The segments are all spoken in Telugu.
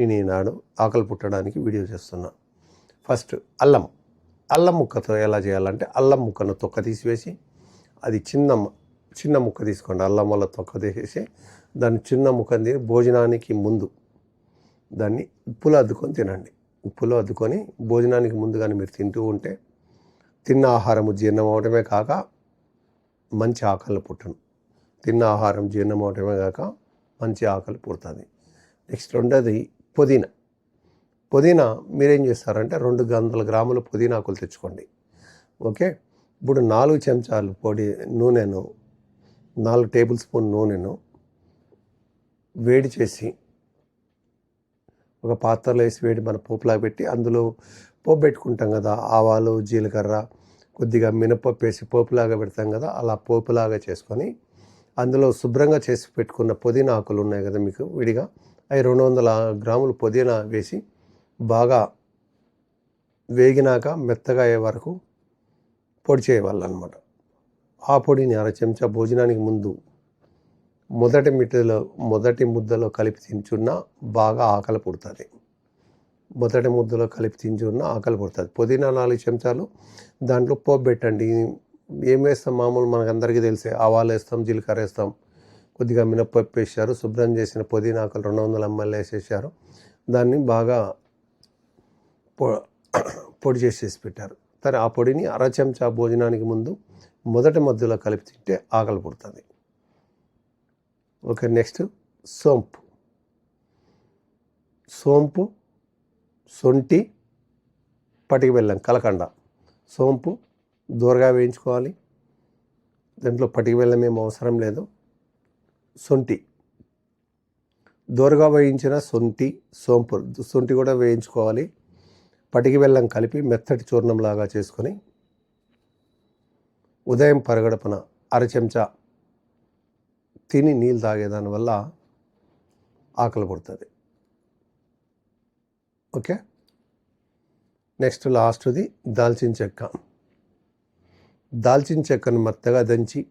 నేను ఈనాడు ఆకలి పుట్టడానికి వీడియో చేస్తున్నా. ఫస్ట్ అల్లం అల్లం ముక్కతో ఎలా చేయాలంటే అల్లం ముక్కను తొక్క తీసివేసి అది చిన్న చిన్న ముక్క తీసుకోండి. అల్లం వల్ల తొక్క తీసేసి దాన్ని చిన్న ముక్కని భోజనానికి ముందు దాన్ని ఉప్పులో అద్దుకొని తినండి. ఉప్పులో అద్దుకొని భోజనానికి ముందు కానీ మీరు తింటూ ఉంటే తిన్న ఆహారము జీర్ణం అవడమే కాక మంచి ఆకలి పుట్టను. తిన్న ఆహారం జీర్ణం అవడమే కాక మంచి ఆకలి పుడుతుంది. నెక్స్ట్ రెండోది పుదీనా. పుదీనా మీరేం చేస్తారంటే రెండు వందల గ్రాముల పుదీనా ఆకులు తెచ్చుకోండి. ఓకే? ఇప్పుడు నాలుగు చెంచాలు పొడి నూనెను నాలుగు టేబుల్ స్పూన్ నూనెను వేడి చేసి ఒక పాత్రలో వేసి వేడి మన పోపులాగా పెట్టి అందులో పోపు పెట్టుకుంటాం కదా ఆవాలు జీలకర్ర కొద్దిగా మినపప్పు వేసి పోపులాగా పెడతాం కదా అలా పోపులాగా చేసుకొని అందులో శుభ్రంగా చేసి పెట్టుకున్న పుదీనా ఆకులు ఉన్నాయి కదా మీకు విడిగా. అవి రెండు వందల గ్రాములు పుదీనా వేసి బాగా వేగినాక మెత్తగా అయ్యే వరకు పొడి చేయవాలన్నమాట. ఆ పొడిని అర చెంచా భోజనానికి ముందు మొదటి మిట్టలో మొదటి ముద్దలో కలిపి తించున్నా బాగా ఆకలి పుడుతుంది. మొదటి ముద్దలో కలిపి తించున్నా ఆకలి పుడుతుంది. పుదీనా నాలుగు చెంచాలు దాంట్లో పోపు పెట్టండి. ఏం వేస్తాం? మామూలు మనకు అందరికీ తెలిసే ఆవాలు వేస్తాం జీలకర్ర వేస్తాం. కొద్దిగా మినప్పప్పు వేసారు శుభ్రం చేసిన పుదీనాకులు రెండు వందల ఎంఎల్ వేసేసారు దాన్ని బాగా పొ పొడి చేసేసి పెట్టారు. సరే ఆ పొడిని అర చెంచా భోజనానికి ముందు మొదటి మధ్యలో కలిపి తింటే ఆకలి పుడుతుంది. ఓకే నెక్స్ట్ సోంపు. సోంపు సొంటి పటికి బెల్లం కలకండ. సోంపు దూరగా వేయించుకోవాలి. దాంట్లో పటికి బెల్లం ఏం అవసరం లేదు. సొంటి. దూరగా వేయించిన సొంటి సోంపు సొంటి కూడా వేయించుకోవాలి. పటికి బెల్లం కలిపి మెత్తటి చూర్ణంలాగా చేసుకొని ఉదయం పరగడపున అర చెంచా తిని నీళ్ళు తాగేదాని వల్ల ఆకలి పుడుతుంది. ఓకే? నెక్స్ట్ లాస్ట్ది దాల్చిన చెక్క. దాల్చిన చెక్కను మెత్తగా దంచి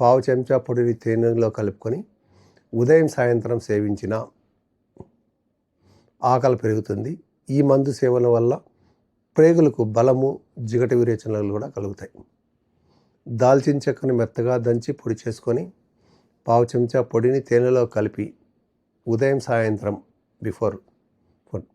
పావు చెంచా పొడిని తేనెలో కలుపుకొని ఉదయం సాయంత్రం సేవించిన ఆకలి పెరుగుతుంది. ఈ మందు సేవన వల్ల ప్రేగులకు బలము జిగట విరేచనలు కూడా కలుగుతాయి. దాల్చిన చెక్కను మెత్తగా దంచి పొడి చేసుకొని పావు చెంచా పొడిని తేనెలో కలిపి ఉదయం సాయంత్రం బిఫోర్